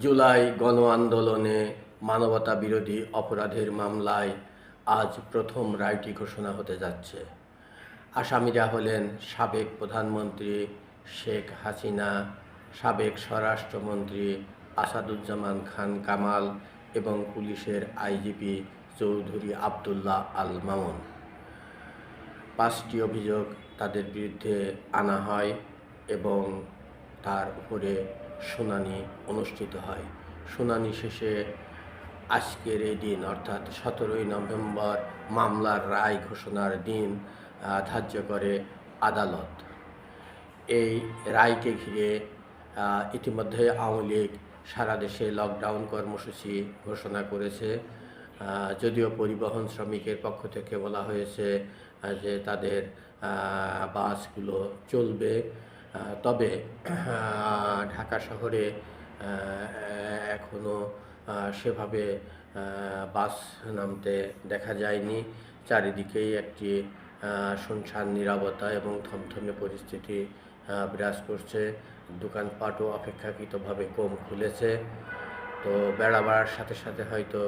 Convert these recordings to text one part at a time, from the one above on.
জুলাই গণ আন্দোলনে মানবতা বিরোধী অপরাধের মামলায় আজ প্রথম রায়টি ঘোষণা হতে যাচ্ছে। আসামিরা হলেন সাবেক প্রধানমন্ত্রী শেখ হাসিনা, সাবেক স্বরাষ্ট্রমন্ত্রী আসাদুজ্জামান খান কামাল এবং পুলিশের আইজিপি চৌধুরী আবদুল্লাহ আল মামুন। পাঁচটি অভিযোগ তাদের বিরুদ্ধে আনা হয় এবং তার উপরে শুনানি অনুষ্ঠিত হয়। শুনানি শেষে আজকের এই দিন, অর্থাৎ সতেরোই নভেম্বর, মামলার রায় ঘোষণার দিন ধার্য করে আদালত। এই রায়কে ঘিরে ইতিমধ্যে আওয়ামী লীগ সারা দেশে লকডাউন কর্মসূচি ঘোষণা করেছে। যদিও পরিবহন শ্রমিকের পক্ষ থেকে বলা হয়েছে যে তাদের বাসগুলো চলবে। তবে ঢাকা শহরে এখনও সেভাবে বাস নামতে দেখা যায়নি। চারিদিকেই একটি শুনশান নীরবতা এবং থমথমে পরিস্থিতি বিরাজ করছে। দোকানপাটও অপেক্ষাকৃতভাবে কম খুলেছে। তো বেড়া বাড়ার সাথে সাথে হয়তো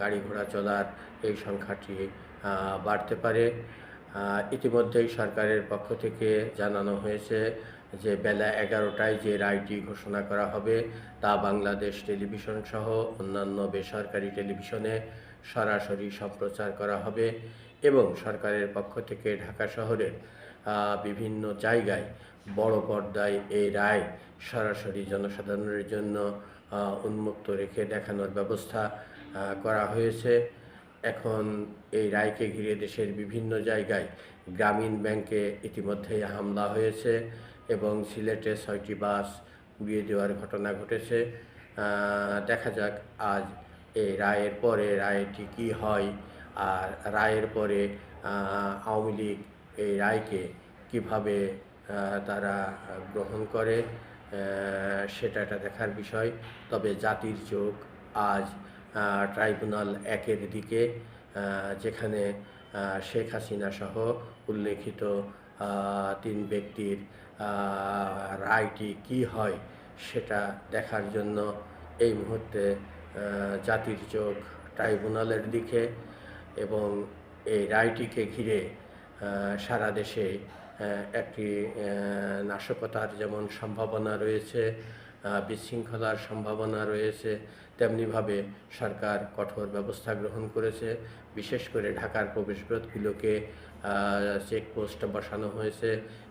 গাড়ি ঘোড়া চলার এই সংখ্যাটি বাড়তে পারে। ইতিমধ্যেই সরকারের পক্ষ থেকে জানানো হয়েছে যে বেলা এগারোটায় যে রায়টি ঘোষণা করা হবে তা বাংলাদেশ টেলিভিশন সহ অন্যান্য বেসরকারি টেলিভিশনে সরাসরি সম্প্রচার করা হবে এবং সরকারের পক্ষ থেকে ঢাকা শহরের বিভিন্ন জায়গায় বড় পর্দায় এই রায় সরাসরি জনসাধারণের জন্য উন্মুক্ত রেখে দেখানোর ব্যবস্থা করা হয়েছে। এখন এই রায়কে ঘিরে দেশের বিভিন্ন জায়গায় গ্রামীণ ব্যাংকে ইতিমধ্যেই হামলা হয়েছে এবং সিলেটে ছয়টি বাস উড়িয়ে দেওয়ার ঘটনা ঘটেছে। দেখা যাক আজ এই রায়ের পরে রায়টি কী হয় আর রায়ের পরে আওয়ামী লীগ এই রায়কে কীভাবে তারা গ্রহণ করে সেটা একটা দেখার বিষয়। তবে জাতির চোখ আজ ট্রাইব্যুনাল একের দিকে যেখানে শেখ হাসিনা সহ উল্লেখিত তিন ব্যক্তির রায়টি কি হয় সেটা দেখার জন্য এই মুহূর্তে জাতির চোখ ট্রাইব্যুনালের দিকে এবং এই রায়টিকে ঘিরে সারা দেশে একটি নাশকতার যেমন সম্ভাবনা রয়েছে বিশৃঙ্খলার সম্ভাবনা রয়েছে, তেমনিভাবে সরকার কঠোর ব্যবস্থা গ্রহণ করেছে। বিশেষ করে ঢাকার প্রবেশপথগুলোকে চেকপোস্ট বসানো হয়েছে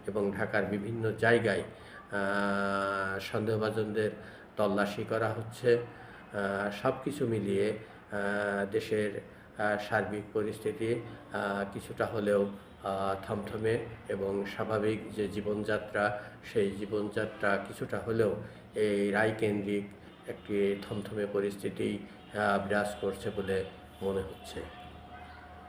এবং ঢাকার বিভিন্ন জায়গায় সন্দেহভাজনদের তল্লাশি করা হচ্ছে। সব কিছু মিলিয়ে দেশের সার্বিক পরিস্থিতি কিছুটা হলেও থমথমে এবং স্বাভাবিক যে জীবনযাত্রা, সেই জীবনযাত্রা কিছুটা হলেও এই রায়কেন্দ্রিক একটি থমথমে পরিস্থিতি বিরাজ করছে বলে মনে হচ্ছে।